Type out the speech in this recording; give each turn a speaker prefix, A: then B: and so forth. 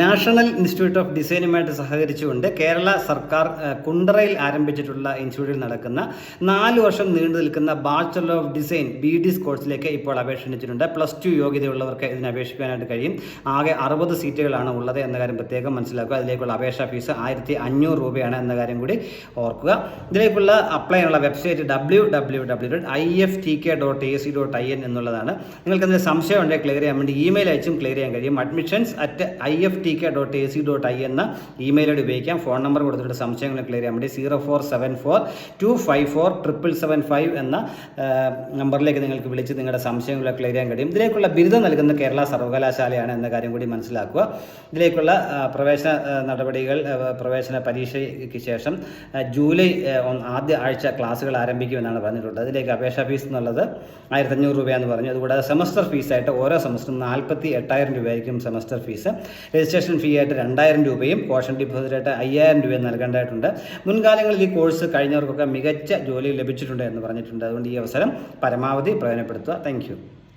A: National institute of ഡിസൈനുമായിട്ട് സഹകരിച്ചുകൊണ്ട് കേരള സർക്കാർ കുണ്ടറയിൽ ആരംഭിച്ചിട്ടുള്ള ഇൻസ്റ്റിറ്റ്യൂട്ടിൽ നടക്കുന്ന നാല് വർഷം നീണ്ടു നിൽക്കുന്ന bachelor of design B Des കോഴ്സിലേക്ക് ഇപ്പോൾ അപേക്ഷിച്ചിട്ടുണ്ട്. പ്ലസ് ടു യോഗ്യതയുള്ളവർക്ക് ഇതിന് അപേക്ഷിക്കാനായിട്ട് കഴിയും. ആകെ അറുപത് സീറ്റുകളാണ് ഉള്ളത് എന്ന കാര്യം പ്രത്യേകം മനസ്സിലാക്കുക. അതിലേക്കുള്ള അപേക്ഷാ ഫീസ് ആയിരത്തി അഞ്ഞൂറ് രൂപയാണ് എന്ന കാര്യം കൂടി ഓർക്കുക. ഇതിലേക്കുള്ള അപ്ലൈ ചെയ്യാനുള്ള website W W W dot I F T K dot A C dot I N എന്നുള്ളതാണ് നിങ്ങൾക്ക് എന്തെങ്കിലും സംശയം ഉണ്ടെങ്കിൽ ക്ലിയർ ചെയ്യാൻ വേണ്ടി ഇമെയിൽ അയച്ചും ക്ലിയർ ചെയ്യാൻ കഴിയും admissions at I F T K dot A C dot I എന്ന ഇമെയിൽ ഐ ഡി ഉപയോഗിക്കാം. ഫോൺ നമ്പർ കൊടുത്തിട്ട് സംശയങ്ങൾ ക്ലിയർ ചെയ്യാൻ വേണ്ടി zero four seven four two five four triple seven five എന്ന നമ്പറിലേക്ക് നിങ്ങൾക്ക് വിളിച്ച് നിങ്ങളുടെ സംശയങ്ങൾ ക്ലിയർ ചെയ്യാൻ കഴിയും. ഇതിലേക്കുള്ള ബിരുദം നൽകുന്ന കേരള സർവകലാശാലയാണ് എന്ന കാര്യം കൂടി മനസ്സിലാക്കുക. ഇതിലേക്കുള്ള പ്രവേശന നടപടികൾ പ്രവേശന പരീക്ഷയ്ക്ക് ശേഷം ജൂലൈ ആദ്യ ആഴ്ച ക്ലാസ്സുകൾ ആരംഭിക്കുമെന്നാണ് പറഞ്ഞിട്ടുള്ളത്. അതിലേക്ക് അപേക്ഷാ ഫീസ് എന്നുള്ളത് ആയിരത്തി അഞ്ഞൂറ് രൂപയാന്ന് പറഞ്ഞു. അതുകൂടാതെ സെമസ്റ്റർ ഫീസായിട്ട് ഓരോ സെമസ്റ്ററും നാൽപ്പത്തി എട്ടായിരം രൂപയായിരിക്കും സെമസ്റ്റർ ഫീസ്. രജിസ്ട്രേഷൻ ഫീ ആയിട്ട് രണ്ടായിരം രൂപയും കോഷൻ ഡിപ്പോസിറ്റ് ആയിട്ട് അയ്യായിരം രൂപയും നൽകേണ്ടതായിട്ടുണ്ട്. മുൻകാലങ്ങളിൽ ഈ കോഴ്സ് കഴിഞ്ഞവർക്കൊക്കെ മികച്ച ജോലി ലഭിച്ചിട്ടുണ്ട് എന്ന് പറഞ്ഞിട്ടുണ്ട്. അതുകൊണ്ട് ഈ അവസരം പരമാവധി പ്രയോജനപ്പെടുത്തുക. താങ്ക്